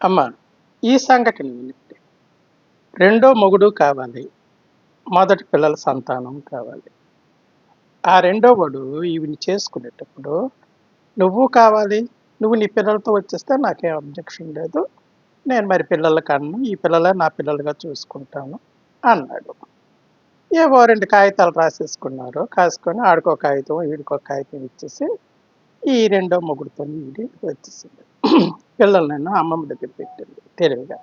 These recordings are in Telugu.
అమ్మ ఈ సంఘటన వినండి రెండో మొగుడు కావాలి మొదటి పిల్లల సంతానం కావాలి. ఆ రెండో వాడు ఈవిని చేసుకునేటప్పుడు నువ్వు కావాలి నువ్వు నీ పిల్లలతో వచ్చేస్తే నాకేం అబ్జెక్షన్ లేదు నేను మరి పిల్లల కన్నా ఈ పిల్లలే నా పిల్లలుగా చూసుకుంటాను అన్నాడు. ఏవో రెండు కాగితాలు రాసేసుకున్నారు కాసుకొని ఆడుకో కాగితం వీడికో కాగితం ఇచ్చేసి ఈ రెండో మొగుడుతో వీడి వచ్చేసింది. పిల్లల్ని అమ్మమ్మ దగ్గర పెట్టింది తెలివిగా.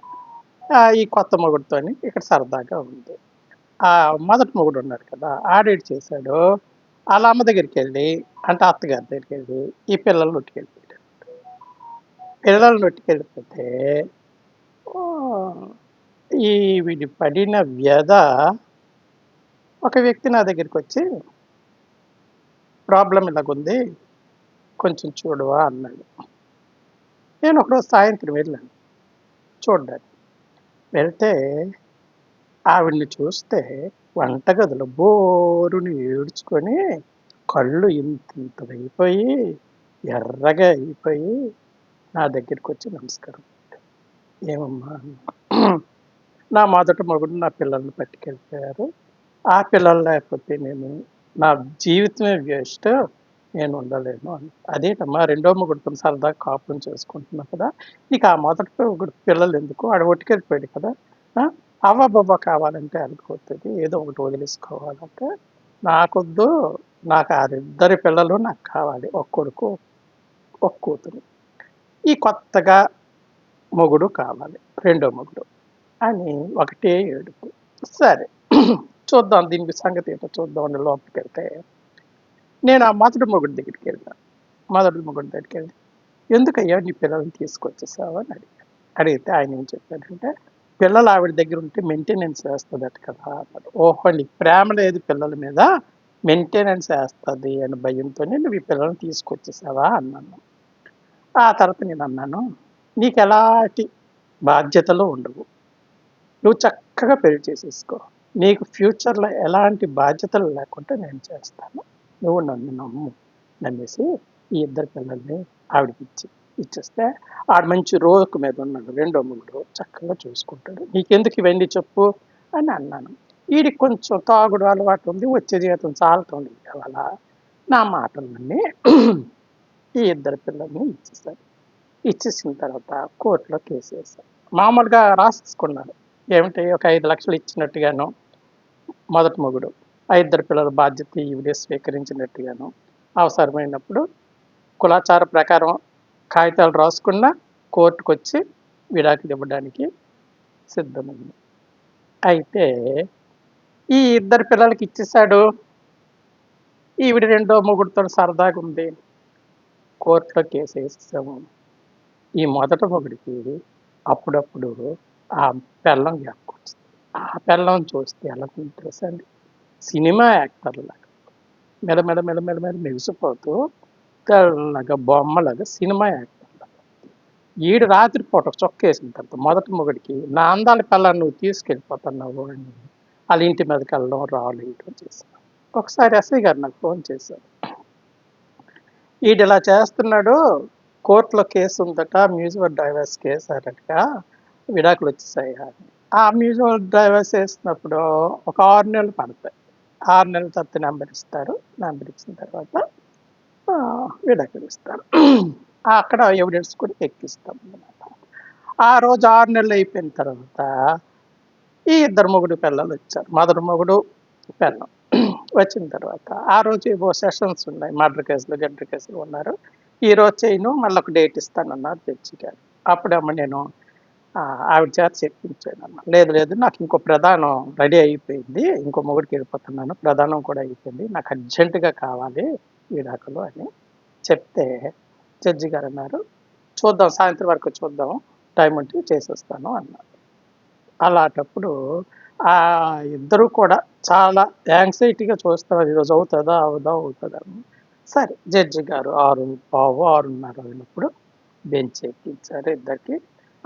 ఈ కొత్త మొగుడుతోని ఇక్కడ సరదాగా ఉంది. ఆ మొదటి మొగుడు ఉన్నాడు కదా ఆడేడు చేశాడు. వాళ్ళ అమ్మ దగ్గరికి వెళ్ళి అంటే అత్తగారి దగ్గరికి వెళ్ళి ఈ పిల్లల్ని ఉట్టుకెళ్ళిపోయాడు పిల్లల్ని ఉట్టుకెళ్ళిపోతే ఈ వీడి పడిన వ్యధ ఒక వ్యక్తి నా దగ్గరికి వచ్చి ప్రాబ్లం ఇలాగుంది కొంచెం చూడవా అన్నాడు. నేను ఒకరోజు సాయంత్రం వెళ్ళాను. చూడ్డానికి. వెళ్తే ఆవిడ్ని చూస్తే వంటగదిలో బోరుని ఏడ్చుకొని కళ్ళు ఇంత అయిపోయి ఎర్రగా అయిపోయి నా దగ్గరికి వచ్చి నమస్కారం ఏమమ్మా నా మొదటి మొగుడు నా పిల్లల్ని పట్టుకెళ్ళిపోయారు. ఆ పిల్లలు లేకపోతే నేను నా జీవితమే వేస్ట్. నేను ఉండలేను అని. అదేటమ్మా రెండో మొగుడుతో సరదా కాపురం చేసుకుంటున్నా కదా నీకు ఆ మొదటి ఒకటి పిల్లలు ఎందుకు ఆడ ఒట్టుకెళ్ళిపోయాడు కదా అవ్వ బొబ్బ కావాలంటే అనుకోతుంది ఏదో ఒకటి వదిలేసుకోవాలంటే. నాకొద్దు నాకు ఆ ఇద్దరి పిల్లలు నాకు కావాలి ఒక కొడుకు ఒక కూతురు. ఈ కొత్తగా మొగుడు కావాలి రెండో మొగుడు అని ఒకటే ఏడుపు. సరే చూద్దాం దీనికి సంగతి ఏంటో చూద్దాం అని లోపలికి వెళ్తే నేను ఆ మొదటి మొగుడి దగ్గరికి వెళ్ళాను. మొదటి మొగుడి దగ్గరికి వెళ్ళి ఎందుకయ్యా నీ పిల్లల్ని తీసుకొచ్చేసావు? అని అడిగాను అడిగితే ఆయన ఏం చెప్పాడంటే పిల్లలు ఆవిడ దగ్గర ఉంటే మెయింటెనెన్స్ వేస్తుందట కదా అన్నాడు. ఓహో నీకు ప్రేమ లేదు పిల్లల మీద మెయింటెనెన్స్ వేస్తుంది అని భయంతోనే నువ్వు ఈ పిల్లల్ని తీసుకొచ్చేసావా? అన్నాను. ఆ తర్వాత నేను అన్నాను నీకు ఎలాంటి బాధ్యతలు ఉండవు. నువ్వు చక్కగా పెళ్ళి చేసేసుకో. నీకు ఫ్యూచర్లో ఎలాంటి బాధ్యతలు లేకుండా నేను చేస్తాను. నువ్వు నన్ను నమ్ము. నమ్మేసి ఈ ఇద్దరు పిల్లల్ని ఆవిడకి ఇచ్చి ఇచ్చేస్తే ఆడ మంచి రోకు మీద ఉన్నాడు రెండో మూడు చక్కగా చూసుకుంటాడు. నీకెందుకు ఇవన్నీ చెప్పు? అని అన్నాను. వీడికి కొంచెం తాగుడు అలవాటు ఉంది వచ్చే జీవితం చాలుతుంది ఇవాళ నా మాటలన్నీ ఈ ఇద్దరు పిల్లల్ని ఇచ్చేసారు ఇచ్చేసిన తర్వాత కోర్టులో కేసు వేశారు. మామూలుగా రాసేసుకున్నాడు ఏమిటి? ఒక ఐదు లక్షలు ఇచ్చినట్టుగాను మొదటి మొగుడు. ఆ ఇద్దరు పిల్లల బాధ్యత ఈవిడే స్వీకరించినట్టుగాను అవసరమైనప్పుడు కులాచార ప్రకారం కాగితాలు రాసుకున్న కోర్టుకు వచ్చి విడాకులు ఇవ్వడానికి సిద్ధమైంది. అయితే ఈ ఇద్దరు పిల్లలకి ఇచ్చేసాడు ఈవిడ రెండో మొగుడుతో సరదాగా ఉంది. కోర్టులో కేసు వేసేసాము. ఈ మొదట మొగుడికి అప్పుడప్పుడు ఆ పెళ్ళం జ్ఞాపకొచ్చింది ఆ పెళ్ళం చూస్తే ఎలా తెలుసా అండి? సినిమా యాక్టర్లాగా మెడ మెడ మెడ మెడ మెడ మెరిసిపోతూ తెల్లగా బొమ్మలాగా సినిమా యాక్టర్లాగా ఈడు రాత్రిపూట చొక్కేసిన తర్వాత మొదటి మొగడికి నా అందాల పిల్లని నువ్వు తీసుకెళ్ళిపోతున్నావు అని వాళ్ళ ఇంటి మీదకి వెళ్ళడం రావడం చేశాను ఒకసారి ఎస్ఐ గారు నాకు ఫోన్ చేశారు. ఈడు ఇలా చేస్తున్నాడు కోర్టులో కేసు ఉందట మ్యూజికల్ డైవర్స్ కేసు అన్నట్టుగా విడాకులు వచ్చేసాయి అని. ఆ మ్యూజికల్ డైవర్స్ వేసినప్పుడు ఒక ఆరు నెలలు పడతాయి. ఆరు నెలల తర్వాత నెంబర్ ఇస్తారు. నెంబర్ ఇచ్చిన తర్వాత ఆ, విడాకులు ఇస్తారు. అక్కడ ఎవిడెన్స్ కూడా ఎక్కిస్తాం అనమాట ఆ రోజు ఆరు నెలలు అయిపోయిన తర్వాత ఈ ఇద్దరు మొగుడు పిల్లలు వచ్చారు. మొదటి మొగుడు పిల్లం వచ్చిన తర్వాత ఆ రోజు ఏవో సెషన్స్ ఉన్నాయి. మర్డర్ కేసులు గడ్డర్ కేసులు ఉన్నారు. ఈ రోజు చేయను మళ్ళీ ఒక డేట్ ఇస్తానన్నారు జడ్జి గారు. అప్పుడేమో నేను ఆవిడ చేత చెప్పించాను అన్న లేదు లేదు నాకు ఇంకో ప్రధానం రెడీ అయిపోయింది. ఇంకో మొగుడికి వెళ్ళిపోతున్నాను. ప్రధానం కూడా అయిపోయింది. నాకు అర్జెంటుగా కావాలి విడాకులు అని చెప్తే జడ్జి గారు అన్నారు చూద్దాం సాయంత్రం వరకు చూద్దాం. టైం ఉంటే చేసేస్తాను అన్నారు. అలాంటప్పుడు ఆ ఇద్దరు కూడా చాలా యాంగ్జైటీగా చూస్తున్నారు ఈరోజు అవుతుందా అవుదా అవుతుందా సరే జడ్జి గారు ఆరు పావు ఆరున్నర అయినప్పుడు బెంచ్ ఎక్కించారు ఇద్దరికి.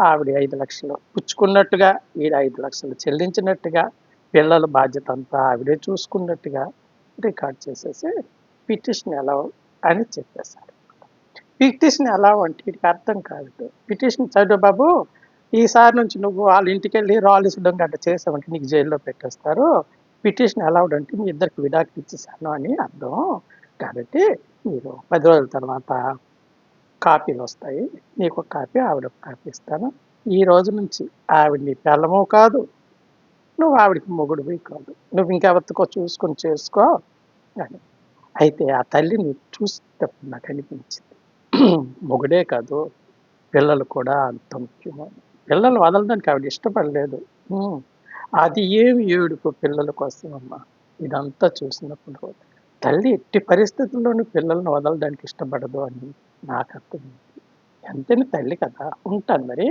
ఆవిడ ఐదు లక్షలు. పుచ్చుకున్నట్టుగా ఈడ ఐదు లక్షలు. చెల్లించినట్టుగా పిల్లల బాధ్యత అంతా ఆవిడే చూసుకున్నట్టుగా రికార్డ్ చేసేసి పిటిషన్ ఎలా అని చెప్పేశారు. పిటిషన్ ఎలా అంటే వీటికి అర్థం కాదు. పిటిషన్ చదువు బాబు ఈసారి నుంచి నువ్వు వాళ్ళ ఇంటికి వెళ్ళి రాలిసడం గట్ట చేసావంటే నీకు జైల్లో పెట్టేస్తారు. పిటిషన్ అలౌడ్ అంటే మీ ఇద్దరికి విడాకులు ఇచ్చేసాను అని అర్థం. కాబట్టి మీరు పది రోజుల తర్వాత కాపీలు వస్తాయి నీకు ఒక కాపీ ఆవిడ ఒక కాపీ ఇస్తాను. ఈ రోజు నుంచి ఆవిడ నీ పిల్లమో కాదు నువ్వు ఆవిడకి మొగుడువి కాదు. నువ్వు ఇంకెవరికో చూసుకొని చేసుకో అని. అయితే ఆ తల్లిని చూసేటప్పుడు నాకు అనిపించింది. మొగుడే కాదు పిల్లలు కూడా అంత ముఖ్యమైన పిల్లలు వదలడానికి ఆవిడ ఇష్టపడలేదు. అది ఏమి ఏడుపు పిల్లల కోసం అమ్మా ఇదంతా చూసినప్పుడు తల్లి ఎట్టి పరిస్థితుల్లోనూ పిల్లల్ని వదలడానికి ఇష్టపడదు అని నాకు అర్థమైంది ఎంత తల్లి కదా ఉంటాను మరి.